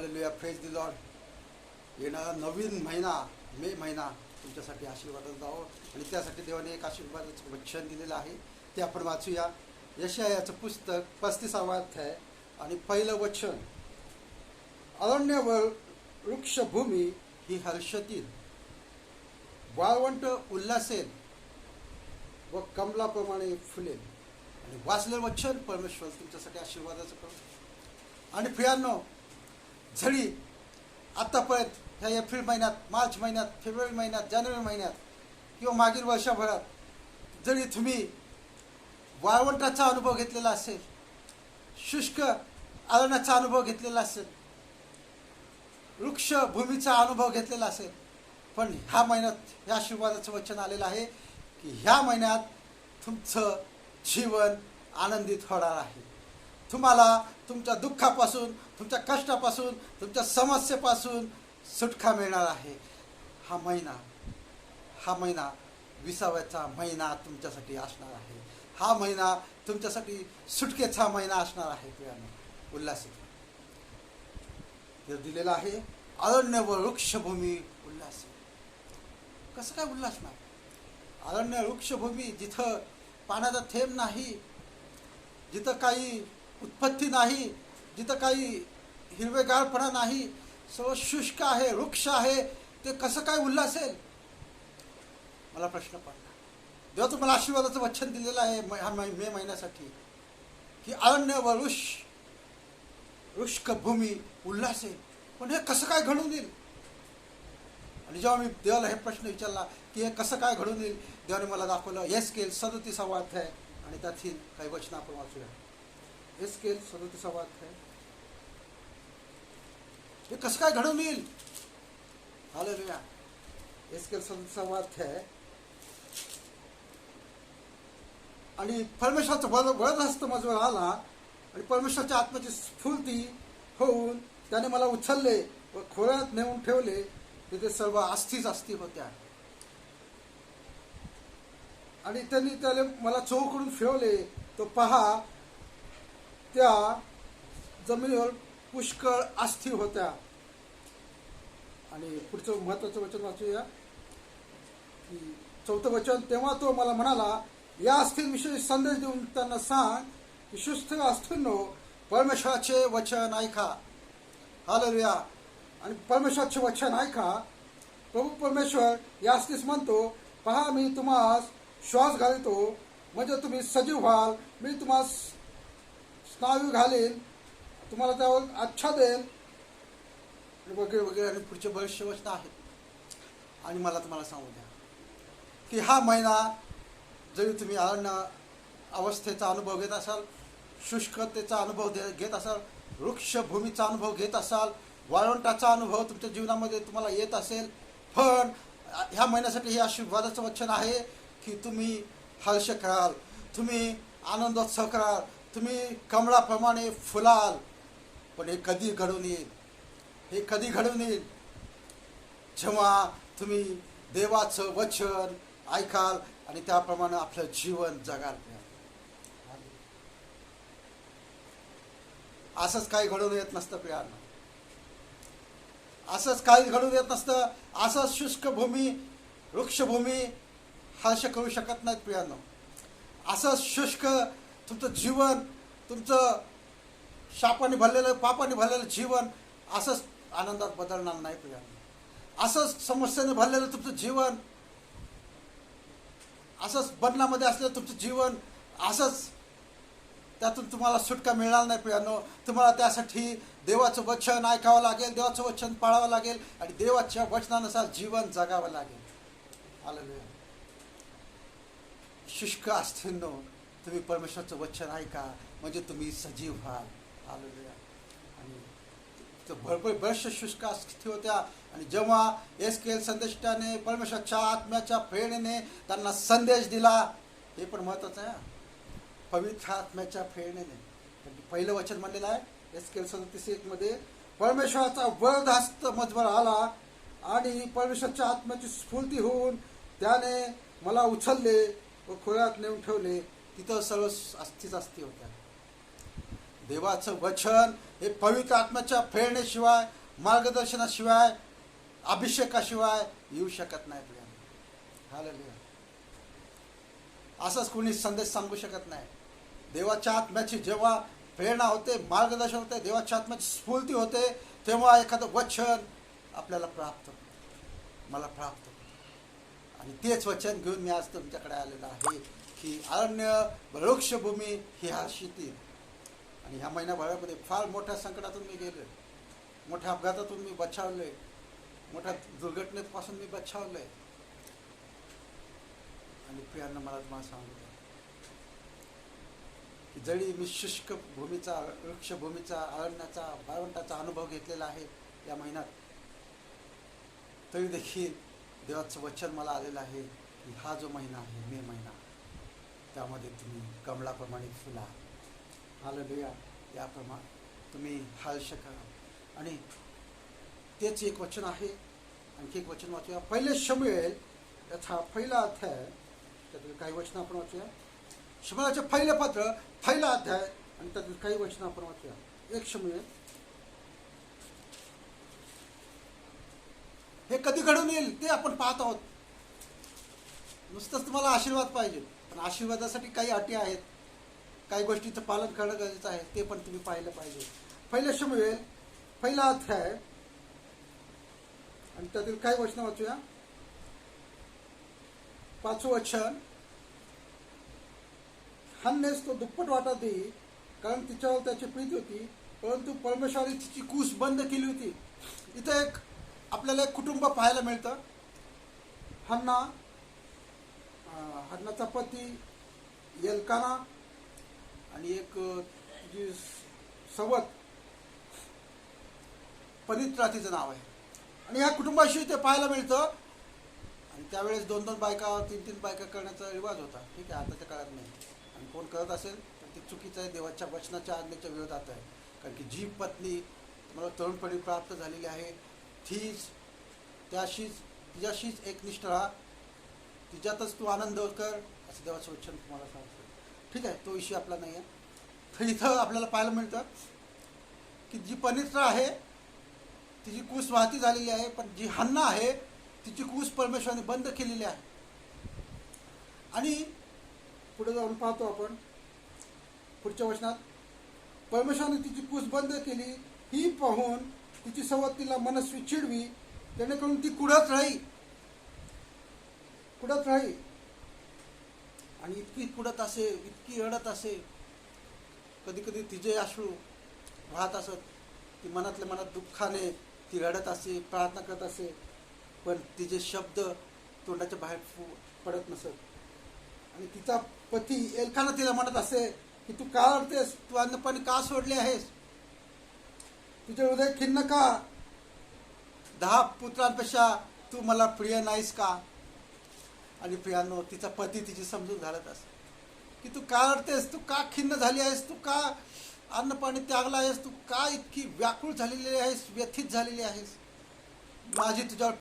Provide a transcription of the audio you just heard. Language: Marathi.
हालेलुया फ्रेज दी लॉर्ड येणारा नवीन महिना मे महिना तुमच्यासाठी आशीर्वादात जावं. आणि त्यासाठी देवाने एक आशीर्वादाचं वचन दिलेलं आहे. ते आपण वाचूया. यशयाचं पुस्तक पस्तीसावा अध्याय. आणि पहिलं वचन. अरण्यवर वृक्षभूमी ही हर्षतील वाळवंट उल्हासेल व कमलाप्रमाणे फुलेल. आणि वाचलेलं वचन परमेश्वर तुमच्यासाठी आशीर्वादाचं करू आणि प्रियांनो झळी आत्तापर्यंत ह्या एप्रिल महिन्यात मार्च महिन्यात फेब्रुवारी महिन्यात जानेवारी महिन्यात किंवा मागील वर्षभरात जरी तुम्ही वाळवंटाचा अनुभव घेतलेला असेल शुष्क आळणाचा अनुभव घेतलेला असेल वृक्षभूमीचा अनुभव घेतलेला असेल पण ह्या महिन्यात या आशीर्वादाचं वचन आलेलं आहे की ह्या महिन्यात तुमचं जीवन आनंदित होणार आहे. तुम्हाला तुमच्या दुःखापासून तुमच्या कष्टापासून तुमच्या समस्येपासून सुटका मिळणार आहे. हा महिना हा महिना विसाव्याचा महिना तुमच्यासाठी असणार आहे. हा महिना तुमच्यासाठी सुटकेचा महिना असणार आहे प्रियानो. उल्हासित. ते दिलेलं आहे अरण्य व वृक्षभूमी उल्हास कसं काय उल्हास नाही? अरण्य वृक्षभूमी जिथं पाण्याचा थेंब नाही जिथं काही उत्पत्ती नाही जिथं काही हिरवेगारपणा नाही सर्व शुष्क आहे वृक्ष आहे ते कसं काय उल्हासेल मला प्रश्न पडला. जेव्हा तुम्हाला आशीर्वादाचं वचन दिलेलं आहे म- मे महिन्यासाठी की अरण्य व वृक्ष वृष्क भूमी उल्हासेल पण हे कसं काय घडून येईल? आणि जेव्हा मी देवाला हे प्रश्न विचारला की हे कसं काय घडून येईल? देवाने मला दाखवलं येस केल सदतीसावा अध्याय आणि त्यातील काही वचन आपण वाचूया. येस केल सदतीसावा अध्याय हे। कसं काय घडून येईल हालेलुया। येस केल सदतीसावा अध्याय आणि परमेश्वराचा वळ वळद माझं आला आणि परमेश्वराच्या आत्म्याची स्फूर्ती होऊन त्याने मला उचलले व खोऱ्यात नेऊन ठेवले तिथे सर्व आस्थीच आस्थी होत्या. आणि त्यांनी त्याला मला चोखडून फिरवले तो पहा त्या जमिनीवर पुष्कळ आस्थी होत्या. आणि पुढचं महत्वाचं वचन वाचूया. की चौथं वचन तेव्हा तो मला म्हणाला या अस्थींविषयी संदेश देऊन त्यांना सांग की सुस्थ अस्थींनो परमेश्वराचे वचन ऐका. हालेलुया. आणि परमेश्वराचे वचन ऐका. प्रभू परमेश्वर या अस्थीस म्हणतो पहा मी तुम्हास श्वास घालतो. म्हणजे तुम्ही सजीव व्हाल. मी तुम्हास स्नायू घालेल तुम्हाला त्यावर अच्छा देईन. वगैरे वगैरे आणि पुढचे बरेचसे वचन आहेत. आणि मला तुम्हाला सांगू द्या. की हा महिना जरी तुम्ही अरण्य अवस्थेचा अनुभव घेत असाल शुष्कतेचा अनुभव दे- घेत असाल वृक्षभूमीचा अनुभव घेत असाल वाळवंटाचा अनुभव तुमच्या जीवनामध्ये तुम्हाला येत असेल पण ह्या महिन्यासाठी हे आशीर्वादाचं वचन आहे की तुम्ही हर्ष कराल तुम्ही आनंदोत्सव कराल तुम्ही कमळाप्रमाणे फुलाल पण हे कधी घडून येईल? हे कधी घडून येईल? जेव्हा तुम्ही देवाचं वचन ऐकाल आणि त्याप्रमाणे आपलं जीवन जगाल. असंच काही घडून येत नसतं प्रियांना. असंच काही घडून येत नसतं. असंच शुष्क भूमी वृक्षभूमी हर्ष करू शकत नाहीत प्रियांनो. असंच शुष्क तुमचं जीवन तुमचं शापाने भरलेलं पापाने भरलेलं जीवन असंच आनंदात बदलणार नाही प्रियांना असंच समस्येने भरलेलं तुमचं जीवन असंच बंधनामध्ये असलेलं तुमचं जीवन असंच त्यातून तुम्हाला सुटका मिळणार नाही प्रियांनो तुम्हाला त्यासाठी देवाचं वचन ऐकावं लागेल देवाचं वचन पाळावं लागेल आणि देवाच्या वचनानुसार जीवन जगावं लागेल. आलं शुष्क असथिनो तुम्ही परमेश्वराचं वचन ऐका म्हणजे तुम्ही सजीव व्हाल. आलेल्या आणि तर भरपूर बरेचशा शुष्क स्थिती होत्या. आणि जेव्हा एस के एल संदेष्टाने परमेश्वराच्या आत्म्याच्या प्रेरणेने त्यांना संदेश दिला हे पण महत्वाचं आहे पवित्र आत्म्याच्या प्रेरणेने. त्यांनी पहिलं वचन म्हणलेलं आहे एस के एल सदतीस एक मध्ये परमेश्वराचा वरद हस्त मजवर आला आणि परमेश्वराच्या आत्म्याची स्फूर्ती होऊन त्याने मला उचलले व खोऱ्यात नेऊन ठेवले. तिथं सर्व अस्थिच अस्थि होत्या. देवाचं वचन हे पवित्र आत्म्याच्या प्रेरणेशिवाय मार्गदर्शनाशिवाय अभिषेकाशिवाय येऊ शकत नाही प्रिया हालेलुया असंच कोणी संदेश सांगू शकत नाही. देवाच्या आत्म्याची जेव्हा प्रेरणा होते मार्गदर्शन होते देवाच्या आत्म्याची स्फूर्ती होते तेव्हा एखादं वचन आपल्याला प्राप्त मला प्राप्त आणि तेच वचन घेऊन मी आज तुमच्याकडे आलेलं आहे. की अरण्य वृक्षभूमी ही हा शेती आणि ह्या महिन्याभरामध्ये फार मोठ्या संकटातून मी गेलो मोठ्या अपघातातून मी बचावलोय. मोठ्या दुर्घटनेपासून मी बचावलोय. आणि प्रियांना मला तुम्हाला सांगितलं की जरी मी शुष्क भूमीचा वृक्षभूमीचा अरण्याचा वाळवंटाचा अनुभव घेतलेला आहे या महिन्यात तरी देखील देवाचं वचन मला आलेलं आहे की हा जो महिना आहे मे महिना त्यामध्ये तुम्ही कमळाप्रमाणे फुला. हालेलुया. याप्रमाणे तुम्ही हाल शका आणि तेच एक वचन आहे. आणखी एक वचन वाचूया. पहिले शमुएल याचा पहिला अध्याय त्यातील काही वचन आपण वाचूया. शमुएलाचे पहिले पत्र पहिला अध्याय आणि त्यातील काही वचन आपण वाचूया. एक शमुएल. हे कधी घडून येईल ते आपण पाहत आहोत. नुसतंच तुम्हाला आशीर्वाद पाहिजे. पण आशीर्वादासाठी काही अटी आहेत. काही गोष्टीचं पालन करणं गरजेचं आहे ते पण तुम्ही पाहिलं पाहिजे. पहिलं शमुएल पहिला आहे आणि त्यातील काही वचनं वाचूया. पाचवं वचन हन्नेस तो दुप्पट वाटा देई कारण तिच्यावर त्याची प्रीती होती परंतु परमेश्वराने तिची कूस बंद केली होती. इथं एक आपल्याला एक कुटुंब पाहायला मिळतं. हन्ना अं, चपाती पती आणि एक जी सवत पनित्रा तिचं नाव आहे. आणि ह्या कुटुंबाशी ते पाहायला मिळतं. आणि त्यावेळेस दोन दोन बायका तीन तीन बायका करण्याचा रिवाज होता. ठीक आहे आताच्या काळात नाही. आणि कोण करत असेल तर ते चुकीचं आहे. देवाच्या वचनाच्या आज्ञेच्या विरोधात आहे. कारण की जी पत्नी तुम्हाला तरुणपणी प्राप्त झालेली आहे तीच त्याशीच तिच्याशीच एकनिष्ठ राहा तिच्यातच तू आनंद कर. असं देवाचं वचन तुम्हाला सांगतो. ठीक आहे तो विषय आपला नाही आहे तर इथं आपल्याला पाहायला मिळतं की जी पनित्रा आहे तिची कूस वाहती झालेली आहे पण जी हन्ना आहे तिची कूस परमेश्वराने बंद केलेली आहे. आणि पुढे जाऊन पाहतो आपण पुढच्या वचनात परमेश्वराने तिची कूस बंद केली ही पाहून तिची सवत तिला मनस्वी चिडवी जेणेकरून ती कुडत राही कुडत राहील. आणि इतकी कुडत असे इतकी रडत असे कधी कधी तिचे अश्रू वाहत असत ती मनातल्या मनात दुःखाने ती रडत असे प्रार्थना करत असे पण तिचे शब्द तोंडाच्या बाहेर फु- पडत नसत. आणि तिचा पती एलखाना तिला म्हणत असे की तू का रडतेस? तू अन्नपाणी का सोडले आहेस? तुझे हृदय खिन्न का? दहा पुत्रांपेक्षा तू मला प्रिय नाहीस का? आणि पियानो तिचा पती तिची समजून घालत असे. की तू का अडतेस तू का खिन्न झाली आहेस? तू का अन्न पाणी त्यागला आहेस? तू का इतकी व्याकुळ झालेली आहेस? व्यथित झालेली आहेस? माझी तुझ्यावर